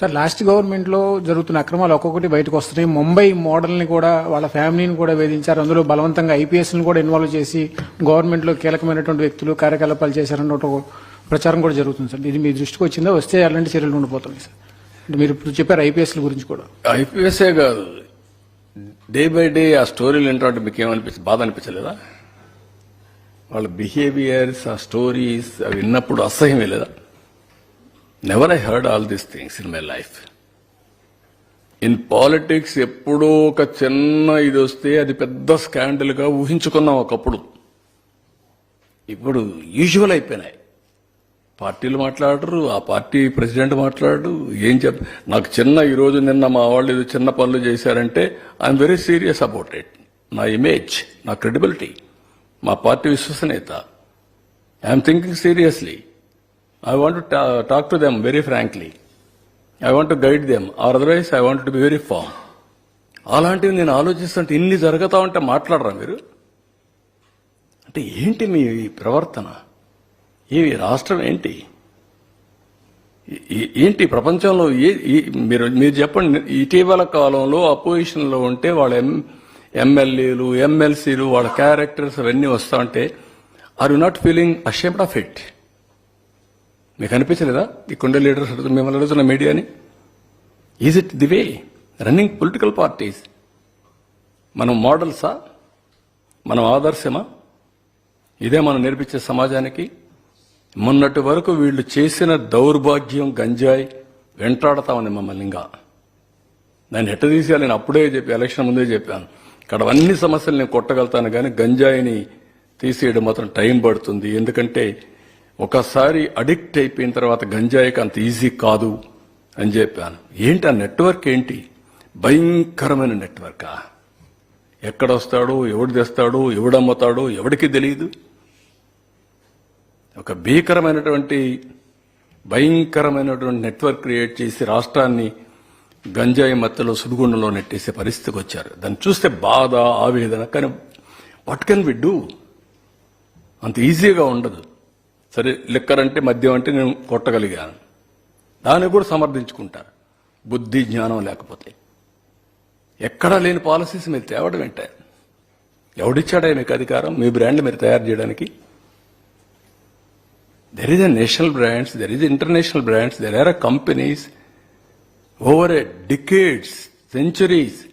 Sir last గవర్నమెంట్లో జరుగుతున్న అక్రమాలు ఒక్కొక్కటి బయటకు వస్తున్నాయి. ముంబై మోడల్ని కూడా వాళ్ళ ఫ్యామిలీని కూడా వేధించారు. అందులో బలవంతంగా ఐపీఎస్ని కూడా ఇన్వాల్వ్ చేసి గవర్నమెంట్లో కీలకమైనటువంటి వ్యక్తులు కార్యకలాపాలు చేశారన్న ప్రచారం కూడా జరుగుతుంది సార్. ఇది మీ దృష్టికి వచ్చిందా? వస్తే అలాంటి చర్యలు ఉండిపోతున్నాయి సార్. అంటే మీరు ఇప్పుడు చెప్పారు ఐపీఎస్ల గురించి కూడా. ఐపీఎస్ఏ కాదు. డే బై డే ఆ స్టోరీలు ఏంటంటే మీకు ఏమనిపించింది బాధ అనిపించలేదా? వాళ్ళ బిహేవియర్స్ ఆ స్టోరీస్ అవి విన్నప్పుడు అసహ్యం లేదా never I heard all these things in my life in politics ఎప్పుడో ఒక చిన్న ఇది వస్తే అది పెద్ద స్కాండల్గా ఊహించుకున్నాం ఒకప్పుడు. ఇప్పుడు యూజువల్ అయిపోయినాయి. పార్టీలు మాట్లాడరు ఆ పార్టీ ప్రెసిడెంట్ మాట్లాడు ఏం చెప్ నాకు చిన్న ఈరోజు నిన్న మా వాళ్ళు ఏదో చిన్న పనులు చేశారంటే I'm very serious about it నా ఇమేజ్ నా క్రెడిబిలిటీ మా పార్టీ విశ్వసనీయత. I'm thinking seriously I want talk to them very frankly I want guide them or otherwise I want to be very firm అలాంటివి నేను ఆలోచిస్తుంటే ఇన్ని జరుగుతా ఉంటే మాట్లాడరా మీరు? అంటే ఏంటి మీ ప్రవర్తన? ఈ రాష్ట్రం ఏంటి? ఏంటి ప్రపంచంలో ఏ- మీరు మీరు చెప్పండి ఇటీవల కాలంలో అపోజిషన్లో ఉంటే వాళ్ళ ఎం ఎమ్మెల్యేలు ఎమ్మెల్సీలు వాళ్ళ క్యారెక్టర్స్ అవన్నీ వస్తా ఉంటే are you not feeling ashamed of it మీకు అనిపించలేదా? ఈ కొండ లీడర్స్ అడుగుతున్న- మిమ్మల్ని అడుగుతున్న మీడియాని? Is it the way running political parties మనం మోడల్సా? మనం ఆదర్శమా? ఇదే మనం నేర్పించే సమాజానికి. మొన్నటి వరకు వీళ్ళు చేసిన దౌర్భాగ్యం గంజాయి వెంటాడతామని ఉంది మమ్మల్ని ఇంకా. దాన్ని ఎట్ట తీసేయాలి? నేను అప్పుడే చెప్పి ఎలక్షన్ ముందే చెప్పాను. ఇక్కడ అన్ని సమస్యలు నేను కొట్టగలుగుతాను కానీ గంజాయిని తీసేయడం మాత్రం టైం పడుతుంది. ఎందుకంటే ఒకసారి అడిక్ట్ అయిపోయిన తర్వాత గంజాయికి అంత ఈజీ కాదు అని చెప్పాను. ఏంటి ఆ నెట్వర్క్ ఏంటి? భయంకరమైన నెట్వర్కా? ఎక్కడ వస్తాడో ఎవడు తెస్తాడో ఎవడమ్ముతాడో ఎవడికి తెలియదు ఒక భీకరమైనటువంటి భయంకరమైనటువంటి నెట్వర్క్ క్రియేట్ చేసి రాష్ట్రాన్ని గంజాయి మత్తలో సుడిగుండంలో నెట్టేసే పరిస్థితికి వచ్చారు. దాన్ని చూస్తే బాధ ఆవేదన కానీ వాట్ కెన్ వి డూ అంత ఈజీగా ఉండదు. సరే లిక్కర్ అంటే మద్యం అంటే నేను కొట్టగలిగాను. దాన్ని కూడా సమర్థించుకుంటారు. బుద్ధి జ్ఞానం లేకపోతే. ఎక్కడా లేని పాలసీస్ మీరు తేవడం ఏంటే? ఎవడిచ్చాడా మీకు అధికారం? మీ బ్రాండ్ మీరు తయారు చేయడానికి? There is a national brands there is international brands there are companies over a decades centuries